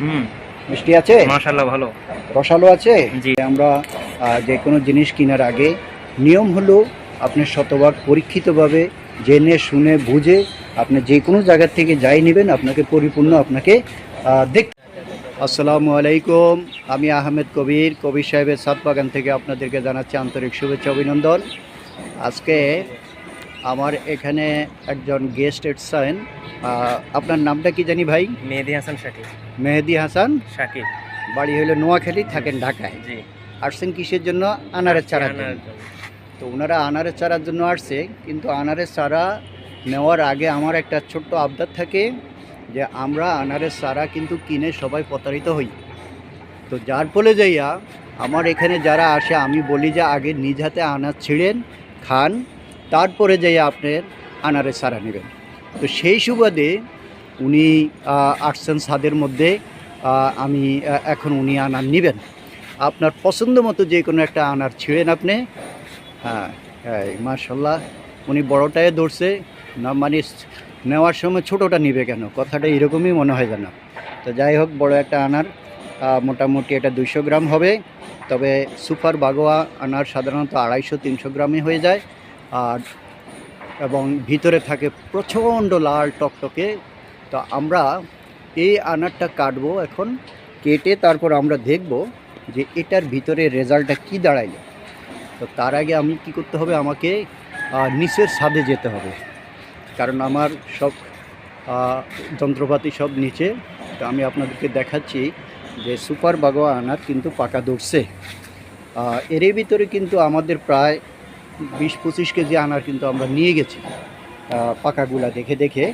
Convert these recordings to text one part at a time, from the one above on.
হুম। মিষ্টি আছে? মাশাল্লাহ ভালো। রসালো আছে? জি। আমরা যে কোনো জিনিস কেনার আগে নিয়ম হলো আপনি শতভাগ পরীক্ষিতভাবে জেনে শুনে বুঝে আপনি যে কোনো জায়গা থেকে যাই নেবেন আপনাকে পরিপূর্ণ আপনাকে দেখ আসসালামু আলাইকুম। আমি আহমেদ কবির কবির সাহেবের সাত বাগান থেকে আপনাদেরকে জানাচ্ছি আন্তরিক শুভেচ্ছা অভিনন্দন। আজকে আমার এখানে একজন গেস্ট এসছেন আপনার নামটা কি জানি ভাই? মেহেদি হাসান শাকিব মেহেদি হাসান? শাকিব বাড়ি হলো নোয়াখালী থাকেন ঢাকায়। জি। আসছেন কিসের জন্য? আনারের চারা। তো ওনারা আনারের চারার জন্য আসছে কিন্তু আনারের চারা নেওয়ার আগে আমার একটা ছোট্ট আবদার থাকে যে আমরা আনারের চারা কিন্তু কিনে সবাই প্রতারিত হই। তো যার ফলে যাইয়া আমার এখানে যারা আসে আমি বলি যে আগে নিজ হাতে আনার ছিঁড়েন খান তারপরে যাইয়া আপনার আনারে চারা নেবেন। তো সেই সুবাদে উনি আসছেন ছাদের মধ্যে আমি এখন উনি আনার নেবেন। আপনার পছন্দ মতো যে কোনো একটা আনার ছিঁড়েন আপনি। হ্যাঁ হ্যাঁ মার্শাল্লাহ উনি বড়টায় ধরছে। না মানে নেওয়ার সময় ছোটোটা নিবে কেন? কথাটা এরকমই মনে হয় যেন। তো যাই হোক, বড় একটা আনার মোটামুটি এটা দুইশো গ্রাম হবে। তবে সুপার বাগোয়া আনার সাধারণত আড়াইশো, তিনশো গ্রামই হয়ে যায়। আর এবং ভিতরে থাকে প্রচণ্ড লাল টকটকে। তো আমরা এই আনারটা কাটবো এখন কেটে তারপর আমরা দেখব যে এটার ভিতরে রেজাল্টটা কি দাঁড়াইলো। তো তার আগে আমি কি করতে হবে আমাকে নিচের ছাদে যেতে হবে। কারণ আমার সব যন্ত্রপাতি সব নিচে। তো আমি আপনাদেরকে দেখাচ্ছি যে সুপার বাগোয়া আনার কিন্তু পাকা আহ, এরই ভিতরে কিন্তু আমাদের প্রায় বিশ পঁচিশ কেজি আনার কিন্তু আমরা নিয়ে গেছি। পাকাগুলা দেখে দেখে।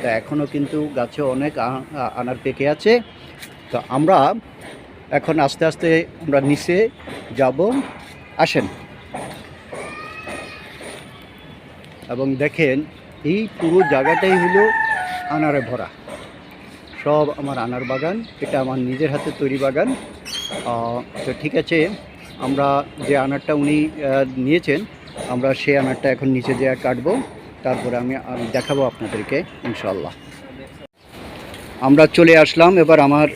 তা এখনও কিন্তু গাছে অনেক আনার পেকে আছে। তো আমরা এখন আস্তে আস্তে আমরা নিচে যাব। আসেন। এবং দেখেন, এই পুরো জায়গাটাই হলো আনারে ভরা। সব আমার আনার বাগান, এটা আমার নিজের হাতে তৈরি বাগান। তো ঠিক আছে, আমরা যে আনারটা উনি নিয়েছেন আমরা সেই আনারটা এখন নিচে যেয়ে কাটবো। তারপরে আমি দেখাবো আপনাদেরকে ইনশাল্লাহ আমরা চলে আসলাম এবার আমার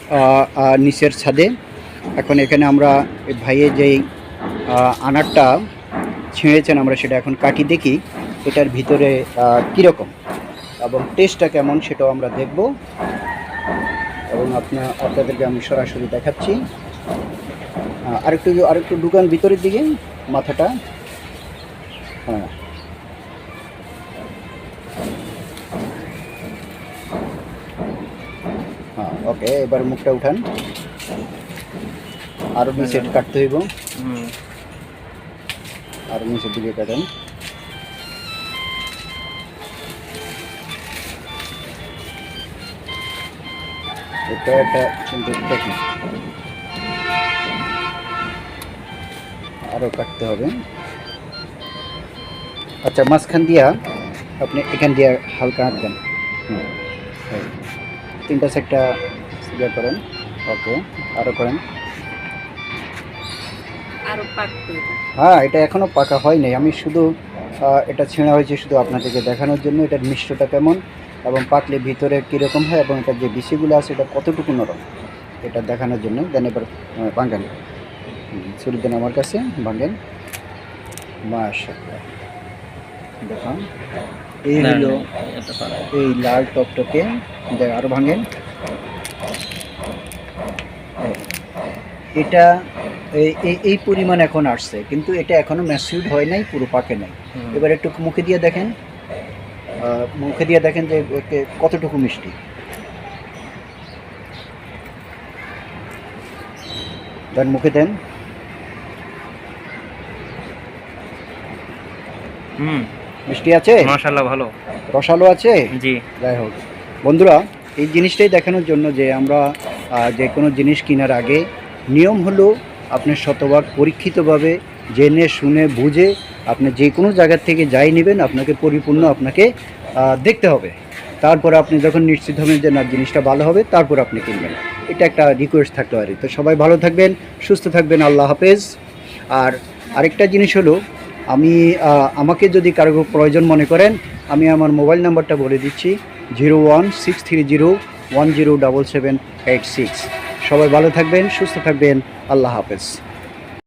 নিচের ছাদে। এখন এখানে আমরা ভাইয়ের যেই আনারটা ছিঁড়েছেন, আমরা সেটা এখন কাটি দেখি, এটার ভিতরে কীরকম এবং টেস্টটা কেমন সেটাও আমরা দেখব। এবং আপনার আপনাদেরকে আমি সরাসরি দেখাচ্ছি। আরেকটু আরেকটু ঢুকান ভিতরের দিকে, মাথাটা। হ্যাঁ হ্যাঁ ওকে এবার মুখটা উঠান আরও নিচে কাটতে হইব হুম আর নিচের দিকে কাটেন এটা একটা কিন্তু টেকনিক আরও কাটতে হবে আচ্ছা মাঝখান দিয়া আপনি এখান দিয়ে হালকা আঁকবেন হুম তিনটা সেটটা ইয়ে করেন। ওকে আরও করেন। হ্যাঁ এটা এখনও পাকা হয়নি আমি শুধু এটা ছেঁড়া হয়েছে শুধু আপনাদেরকে দেখানোর জন্য। এটার মিষ্টটা কেমন এবং পাকলে ভিতরে কীরকম হয় এবং এটার যে বিসিগুলো আছে এটা কতটুকু নরম এটা দেখানোর জন্য। দেন এবার হুম, ছুরি দেন আমার কাছে ভাঙেন। মাশাআল্লাহ। দেখুন। এই হলো। এই লাল টকটকে দেখ আরও ভাঙেন। এটা এই- পরিমাণ এখন আসছে কিন্তু এটা এখনও ম্যাসিউড হয় নাই পুরো পাকে নাই। এবার একটু মুখে দিয়ে দেখেন। মুখে দিয়ে দেখেন যে কতটুকু মিষ্টি। দেন মুখে দেন। হুম। মিষ্টি আছে? মাশাল্লাহ ভালো। রসালো আছে? জি। যাই হোক। বন্ধুরা এই জিনিসটাই দেখানোর জন্য যে আমরা যে কোনো জিনিস কেনার আগে নিয়ম হলো আপনি শতভাগ পরীক্ষিতভাবে জেনে শুনে বুঝে আপনি যে কোনো জায়গার থেকে যাই নেবেন আপনাকে পরিপূর্ণ আপনাকে দেখতে হবে। তারপর আপনি যখন নিশ্চিত হবেন যে না জিনিসটা ভালো হবে তারপর আপনি কিনবেন। এটা একটা রিকোয়েস্ট থাকতে পারে। তো সবাই ভালো থাকবেন সুস্থ থাকবেন আল্লাহ হাফেজ। আর আরেকটা জিনিস হলো আমি আমাকে যদি কারও প্রয়োজন মনে করেন, আমি আমার মোবাইল নাম্বারটা বলে দিচ্ছি, zero one six three zero one zero double seven eight six. সবাই ভালো থাকবেন, সুস্থ থাকবেন, আল্লাহ হাফেজ।